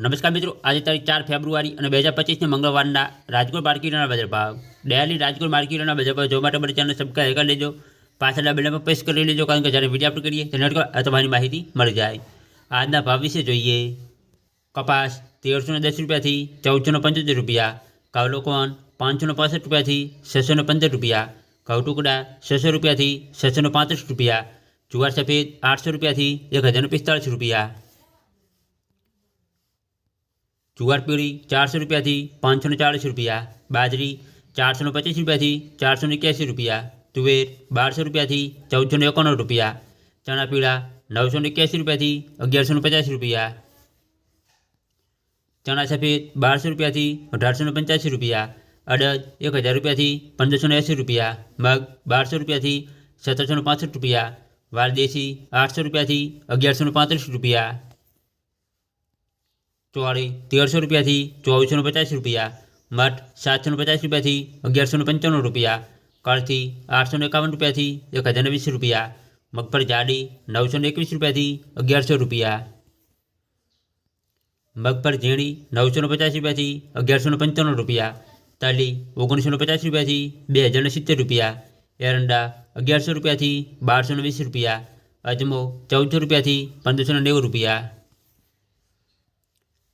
નમસ્કાર મિત્રો આજે તારીખ ચાર ફેબ્રુઆરી અને બે હજાર પચીસને મંગળવારના રાજકોટ માર્કેટના બજાર ભાવ ડેલી રાજકોટ માર્કેટના બજાર ભાવ જોવા માટે અમારી ચેનલ સબસ્ક્રાઈબ કરી લેજો પાછળના બેલમાં પ્રેસ કરી લેજો કારણ કે જ્યારે વિડીયો અપલોડ કરીએ તેને આ તમારી માહિતી મળી જાય આજના ભાવ વિશે જોઈએ કપાસ તેરસો ને દસ રૂપિયાથી ચૌદસો ને પંચોતેર રૂપિયા કાવલોકોન પાંચસો ને પાસઠ રૂપિયાથી છસો ને પંદર રૂપિયા ઘઉં ટુકડા છસો રૂપિયાથી છસો ને પાંત્રીસ રૂપિયા જુવાર સફેદ આઠસો રૂપિયાથી એક હજાર ને પિસ્તાળીસ રૂપિયા જુવાર પીળી ચારસો રૂપિયાથી પાંચસો ને ચાળીસ રૂપિયા બાજરી ચારસો ને પચીસ રૂપિયાથી ચારસો ને એક્યાસી રૂપિયા તુવેર બારસો રૂપિયાથી ચૌદસો ને એકોણું રૂપિયા ચણા પીળા નવસો ને એક્યાસી રૂપિયાથી અગિયારસો ને પચાસ રૂપિયા ચણા સફેદ બારસો રૂપિયાથી અઢારસો ને પંચ્યાસી રૂપિયા અડદ એક હજાર રૂપિયાથી પંદરસો ને એંસી રૂપિયા મગ બારસો રૂપિયાથી સત્તરસો ને પાંસઠ રૂપિયા વાલદેશી આઠસો રૂપિયાથી અગિયારસો ને પાંત્રીસ રૂપિયા ચોવાળી તેરસો રૂપિયાથી ચોવીસો ને પચાસ રૂપિયા મઠ સાતસો ને પચાસ રૂપિયાથી અગિયારસો ને પંચાણું રૂપિયા કળથી આઠસો ને એકાવન રૂપિયાથી એક હજાર ને વીસ રૂપિયા મગફળી જાડી નવસો ને એકવીસ રૂપિયાથી અગિયારસો રૂપિયા મગફળ ઝીણી નવસો ને પચાસ રૂપિયાથી અગિયારસો ને પંચાણું રૂપિયા તાલી ઓગણીસો ને પચાસ રૂપિયાથી બે હજાર ને સિત્તેર રૂપિયા એરંડા અગિયારસો રૂપિયાથી બારસો ને વીસ રૂપિયા અજમો ચૌદસો રૂપિયાથી પંદરસો ને નેવું રૂપિયા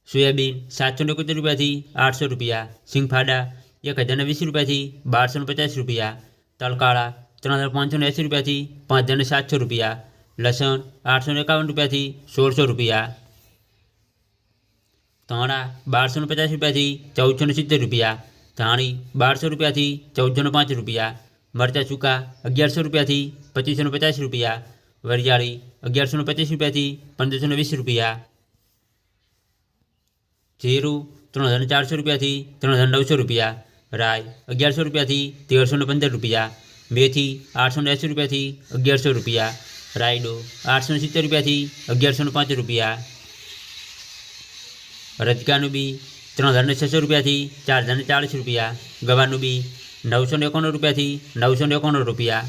સોયાબીન સાતસો ને એકોતેર રૂપિયાથી આઠસો રૂપિયા સિંગફાડા એક હજાર ને વીસ રૂપિયાથી બારસો ને પચાસ રૂપિયા તલકાળા ત્રણ હજાર પાંચસો ને એંસી રૂપિયાથી પાંચ હજાર ને સાતસો રૂપિયા લસણ આઠસો ને એકાવન રૂપિયાથી સોળસો રૂપિયા ધાણા બારસો ને પચાસ રૂપિયાથી ચૌદસો ને સિત્તેર રૂપિયા ધાણી બારસો રૂપિયાથી ચૌદસો ને પાંચ રૂપિયા મરચાં સૂકા અગિયારસો રૂપિયાથી પચીસો ને પચાસ રૂપિયા વરિયાળી અગિયારસો ને પચીસ રૂપિયાથી પંદરસો ને વીસ રૂપિયા જીરું ત્રણ હજાર ચારસો રૂપિયાથી ત્રણ હજાર નવસો રૂપિયા રાય અગિયારસો રૂપિયાથી તેરસો ને પંદર રૂપિયા, મેથી આઠસો ને એંસી રૂપિયાથી અગિયારસો રૂપિયા, રાયડો આઠસો ને સિત્તેર રૂપિયાથી અગિયારસો ને પાંચ રૂપિયા, રજકાનું બી ત્રણ હજાર ને છસો રૂપિયાથી ચાર હજાર ને ચાળીસ રૂપિયા ગવાનું બી નવસો ને એકોણું રૂપિયાથી નવસો ને એકોણું રૂપિયા